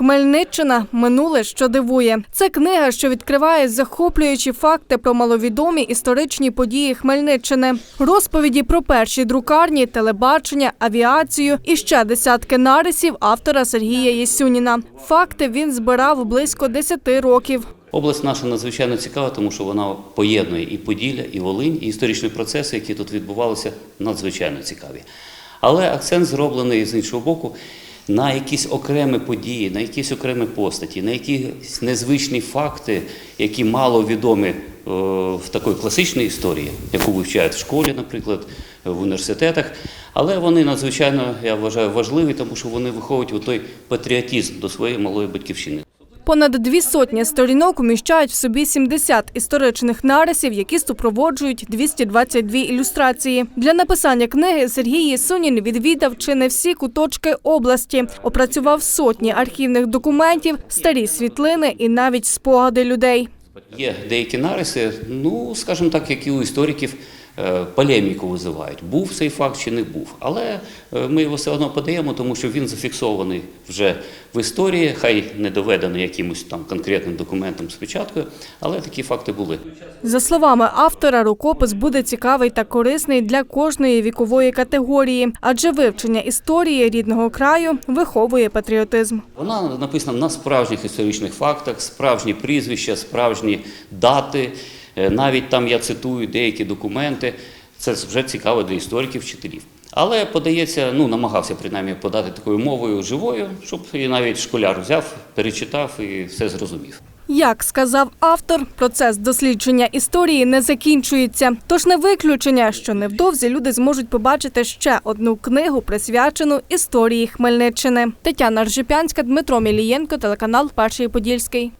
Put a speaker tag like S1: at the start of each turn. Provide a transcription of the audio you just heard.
S1: Хмельниччина минуле, що дивує. Це книга, що відкриває захоплюючі факти про маловідомі історичні події Хмельниччини, розповіді про перші друкарні, телебачення, авіацію і ще десятки нарисів автора Сергія Єсюніна. Факти він збирав близько 10 років.
S2: Область наша надзвичайно цікава, тому що вона поєднує і Поділля, і Волинь, і історичні процеси, які тут відбувалися, надзвичайно цікаві. Але акцент зроблений з іншого боку на якісь окремі події, на якісь окремі постаті, на якісь незвичні факти, які мало відомі е, в такій класичній історії, яку вивчають в школі, наприклад, в університетах. Але вони надзвичайно, я вважаю, важливі, тому що вони виховують у той патріотизм до своєї малої батьківщини.
S1: Понад дві сотні сторінок уміщають в собі 70 історичних нарисів, які супроводжують 222 ілюстрації. Для написання книги Сергій Єсунін відвідав чи не всі куточки області, опрацював сотні архівних документів, старі світлини і навіть спогади людей.
S2: Є деякі нариси, ну скажімо так, які у істориків полеміку визивають. Був цей факт чи не був. Але е, ми його все одно подаємо, тому що він зафіксований вже в історії, хай не доведений якимось там конкретним документом з печаткою, але такі факти були.
S1: За словами автора, рукопис буде цікавий та корисний для кожної вікової категорії, адже вивчення історії рідного краю виховує патріотизм.
S2: Вона написана на справжніх історичних фактах, справжні прізвища, справжні дати. Е, Навіть там я цитую деякі документи. Це вже цікаво для істориків, вчителів. Але подається, ну намагався принаймні подати такою мовою живою, щоб і навіть школяр взяв, перечитав і все зрозумів.
S1: Як сказав автор, процес дослідження історії не закінчується. Тож не виключення, що невдовзі люди зможуть побачити ще одну книгу, присвячену історії Хмельниччини. Тетяна Ржипянська, Дмитро Мілієнко, телеканал Перший Подільський.